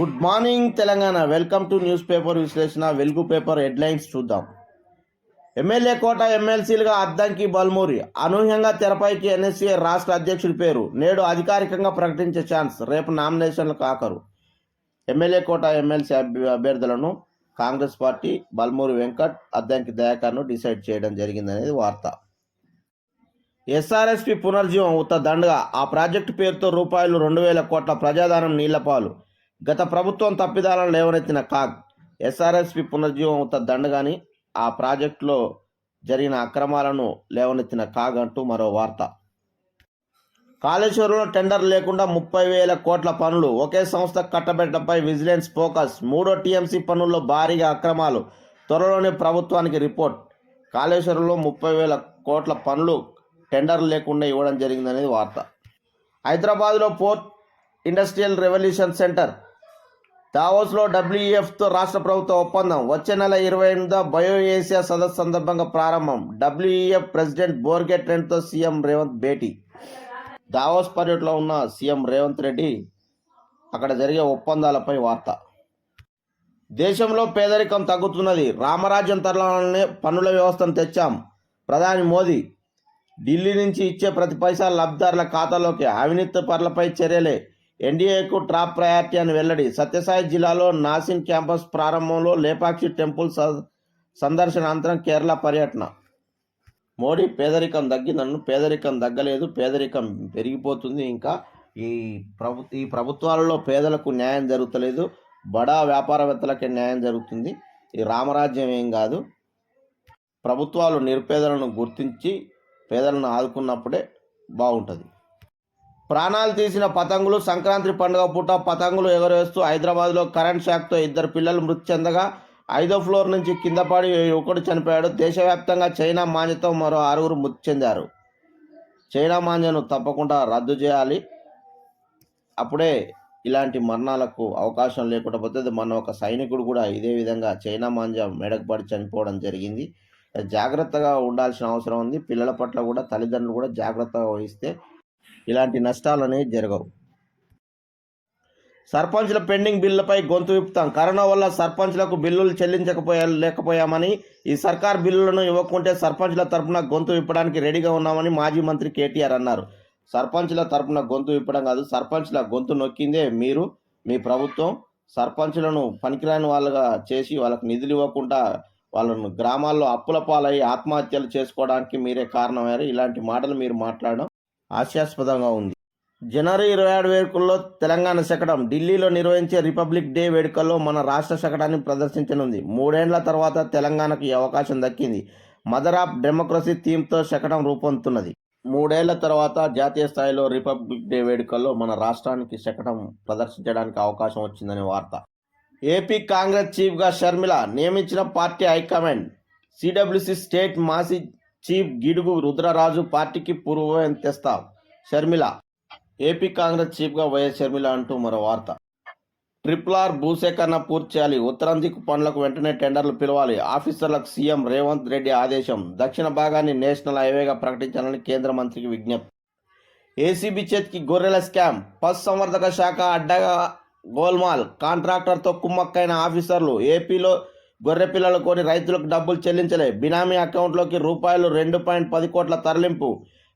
Good morning Telangana welcome to news paper విశ్లేషణ. Velugu paper headlines చూద్దాం. MLA కోట ఎమ్మెల్సీలుగా అద్దంకి బల్మూరి. అనూహ్యంగా తెరపైకి ఎన్ఎస్సీఏ రాష్ట్ర అధ్యక్షుడి పేరు. నేడు అధికారికంగా ప్రకటించే ఛాన్స్. రేపు నామినేషన్లు కాకరు ఎమ్మెల్యే కోట ఎమ్మెల్సీ అభ్య- అభ్యర్థులను కాంగ్రెస్ పార్టీ బల్మూరి వెంకట్ అద్దంకి దయాకర్ను డిసైడ్ చేయడం జరిగిందనేది వార్త. ఎస్ఆర్ఎస్పి పునర్జీవం ఉత్త దండగా. ఆ ప్రాజెక్టు పేరుతో రూపాయలు రెండు వేల కోట్ల ప్రజాదానం నీళ్ళపాలు. గత ప్రభుత్వం తప్పిదాలను లేవనెత్తిన కాగ్ ఎస్ఆర్ఎస్పి పునర్జీవం ఉత్త దండగాని ఆ ప్రాజెక్టులో జరిగిన అక్రమాలను లేవనెత్తిన కాగ్ అంటూ మరో వార్త. కాళేశ్వరంలో టెండర్ లేకుండా ముప్పై వేల కోట్ల పనులు ఒకే సంస్థ కట్టబెట్టడంపై విజిలెన్స్ ఫోకస్. మూడో టీఎంసీ పనుల్లో భారీగా అక్రమాలు. త్వరలోనే ప్రభుత్వానికి రిపోర్ట్. కాళేశ్వరంలో ముప్పై వేల కోట్ల పనులు టెండర్ లేకుండా ఇవ్వడం జరిగిందనేది వార్త. హైదరాబాద్లో పోర్ట్ ఇండస్ట్రియల్ రెవల్యూషన్ సెంటర్ దావోస్లో డబ్ల్యూఎఫ్తో రాష్ట్ర ప్రభుత్వ ఒప్పందం. వచ్చే నెల ఇరవై ఎనిమిదో బయో ఏషియా సదస్సు సందర్భంగా ప్రారంభం. డబ్ల్యూఈఎఫ్ ప్రెసిడెంట్ బోర్గెట్ ట్రెండ్తో సీఎం రేవంత్ భేటీ. దావోస్ పర్యటనలో ఉన్న సీఎం రేవంత్ రెడ్డి అక్కడ జరిగే ఒప్పందాలపై వార్త. దేశంలో పేదరికం తగ్గుతున్నది. రామరాజ్యం తరలనే పన్నుల వ్యవస్థను తెచ్చాం. ప్రధాని మోదీ ఢిల్లీ నుంచి ఇచ్చే ప్రతి పైసా లబ్ధిదారుల ఖాతాలోకి అవినీతి పరులపై చర్యలే. ఎన్డీఏకు టాప్ ప్రయారిటీ అని వెల్లడి. సత్యసాయి జిల్లాలో నాసిన్ క్యాంపస్ ప్రారంభంలో లేపాక్షి టెంపుల్ స- సందర్శనాంతరం కేరళ పర్యటన. మోడీ పేదరికం తగ్గిందన్ను పేదరికం తగ్గలేదు పేదరికం పెరిగిపోతుంది. ఇంకా ఈ ప్రభు ఈ ప్రభుత్వాలలో పేదలకు న్యాయం జరుగుతలేదు. బడా వ్యాపారవేత్తలకే న్యాయం జరుగుతుంది. ఈ రామరాజ్యం ఏం కాదు. ప్రభుత్వాలు నిరుపేదలను గుర్తించి పేదలను ఆదుకున్నప్పుడే బాగుంటుంది. ప్రాణాలు తీసిన పతంగులు సంక్రాంతి పండుగ పూట పతంగులు ఎగరవేస్తూ హైదరాబాద్లో కరెంట్ షాక్తో ఇద్దరు పిల్లలు మృతి చెందగా ఐదో ఫ్లోర్ నుంచి కింద పడి ఒకడు చనిపోయాడు. దేశవ్యాప్తంగా చైనా మాంజతో మరో ఆరుగురు మృతి చెందారు. చైనా మాంజను తప్పకుండా రద్దు చేయాలి. అప్పుడే ఇలాంటి మరణాలకు అవకాశం లేకుండా పోతుంది. మన ఒక సైనికుడు కూడా ఇదే విధంగా చైనా మాంజ మెడకు పడి చనిపోవడం జరిగింది. జాగ్రత్తగా ఉండాల్సిన అవసరం ఉంది. పిల్లల పట్ల కూడా తల్లిదండ్రులు కూడా జాగ్రత్తగా వహిస్తే ఇలాంటి నష్టాలు అనేవి జరగవు. సర్పంచ్ల పెండింగ్ బిల్లుపై గొంతు విప్పుతాం. కరోనా వల్ల సర్పంచ్లకు బిల్లులు చెల్లించకపోయా లేకపోయామని ఈ సర్కార్ బిల్లులను ఇవ్వకుంటే సర్పంచ్ల తరపున గొంతు విప్పడానికి రెడీగా ఉన్నామని మాజీ మంత్రి కేటీఆర్ అన్నారు. సర్పంచ్ల తరపున గొంతు విప్పడం కాదు సర్పంచ్ల గొంతు నొక్కిందే మీరు మీ ప్రభుత్వం. సర్పంచ్లను పనికిరాని వాళ్ళగా చేసి వాళ్ళకు నిధులు ఇవ్వకుండా వాళ్ళను గ్రామాల్లో అప్పుల పాలై ఆత్మహత్యలు చేసుకోవడానికి మీరే కారణమయ్యారు. ఇలాంటి మాటలు మీరు మాట్లాడడం హాస్యాస్పదంగా ఉంది. జనవరి ఇరవై ఏడు వేడుకల్లో తెలంగాణ శకటం ఢిల్లీలో నిర్వహించే రిపబ్లిక్ డే వేడుకల్లో మన రాష్ట్ర శకటాన్ని ప్రదర్శించనుంది. మూడేండ్ల తర్వాత తెలంగాణకు ఈ అవకాశం దక్కింది. మదర్ ఆఫ్ డెమోక్రసీ థీమ్తో శకటం రూపొందుతున్నది. మూడేళ్ళ తర్వాత జాతీయ స్థాయిలో రిపబ్లిక్ డే వేడుకల్లో మన రాష్ట్రానికి శకటం ప్రదర్శించడానికి అవకాశం వచ్చిందనే వార్త. ఏపీ కాంగ్రెస్ చీఫ్గా షర్మిల నియమించిన పార్టీ హైకమాండ్ సిడబ్ల్యూసి స్టేట్ మాజీ చీఫ్ గిడుగు రుద్రరాజు పార్టీకి పూర్వం తెస్తా షర్మిల ఏపీ కాంగ్రెస్ చీఫ్గా వైఎస్ షర్మిల అంటూ మరో వార్త. ట్రిపుల్ ఆర్ భూసేకరణ పూర్తి చేయాలి. ఉత్తరం దిక్కు పనులకు వెంటనే టెండర్లు పిలవాలి. ఆఫీసర్లకు సీఎం రేవంత్ రెడ్డి ఆదేశం. దక్షిణ భాగాన్ని నేషనల్ హైవేగా ప్రకటించాలని కేంద్ర మంత్రికి విజ్ఞప్తి. ఏసీబీ చేతికి గొర్రెల స్కామ్. పశు సంవర్ధక శాఖ అడ్డగా గోల్మాల్. కాంట్రాక్టర్తో కుమ్మక్కైన ఆఫీసర్లు. ఏపీలో గొర్రె పిల్లలు కొని రైతులకు డబ్బులు చెల్లించలే. బినామీ అకౌంట్లోకి రూపాయలు రెండు పాయింట్ పది కోట్ల తరలింపు.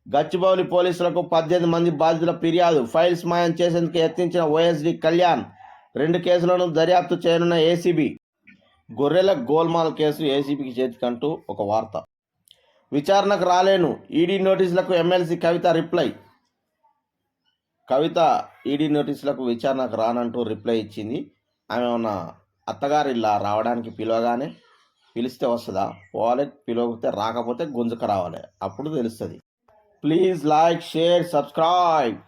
గచ్చిబౌలి పోలీసులకు పద్దెనిమిది మంది బాధితుల ఫిర్యాదు. ఫైల్స్ మాయం చేసేందుకు యత్నించిన ఓఎస్డి కళ్యాణ్ రెండు కేసులను దర్యాప్తు చేయనున్న ఏసీబీ గొర్రెల గోల్మాల్ కేసు ఏసీబీకి చేతికంటూ ఒక వార్త. విచారణకు రాలేను. ED నోటీసులకు MLC Kavitha reply. Kavitha ED నోటీసులకు విచారణకు రానంటూ రిప్లై ఇచ్చింది. ఆమె ఉన్న అత్తగారు ఇలా రావడానికి పిలవగానే పిలిస్తే వస్తుందా? పోవాలి పిలవకపోతే రాకపోతే గుంజుక రావాలి. అప్పుడు తెలుస్తుంది. Please like share subscribe